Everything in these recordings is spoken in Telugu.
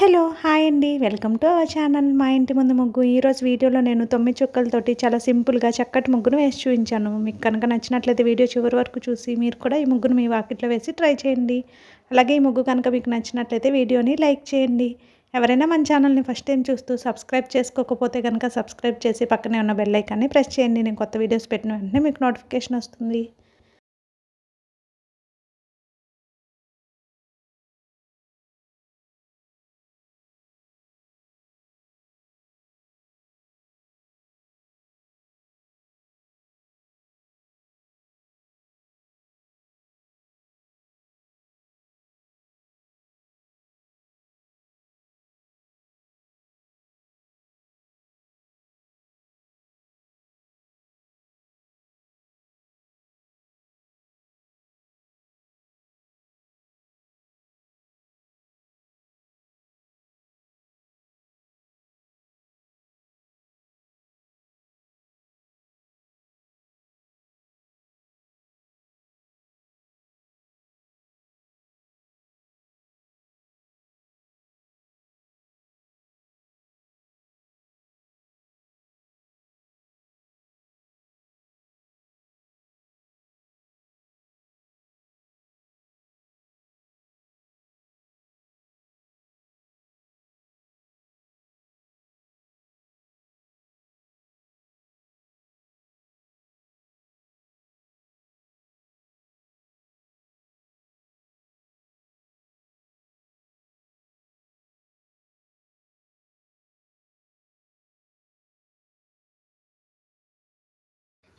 హలో హాయ్ అండి. Welcome to our channel. మా ఇంటి ముందు ముగ్గు. ఈరోజు వీడియోలో నేను తొమ్మిది చుక్కలతోటి చాలా సింపుల్గా చక్కటి ముగ్గును వేసి చూపించాను. మీకు కనుక నచ్చినట్లయితే వీడియో చివరి వరకు చూసి మీరు కూడా ఈ ముగ్గును మీ వాకిట్లో వేసి ట్రై చేయండి. అలాగే ఈ ముగ్గు కనుక మీకు నచ్చినట్లయితే వీడియోని లైక్ చేయండి. ఎవరైనా మన ఛానల్ని ఫస్ట్ టైం చూస్తూ సబ్స్క్రైబ్ చేసుకోకపోతే కనుక సబ్స్క్రైబ్ చేసి పక్కనే ఉన్న బెల్ ఐకాన్ని ప్రెస్ చేయండి. నేను కొత్త వీడియోస్ పెట్టిన వెంటనే మీకు నోటిఫికేషన్ వస్తుంది.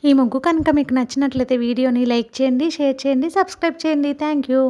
ఈ ముగ్గు కనుక మీకు నచ్చినట్లయితే వీడియోని లైక్ చేయండి షేర్ చేయండి సబ్స్క్రైబ్ చేయండి. Thank you.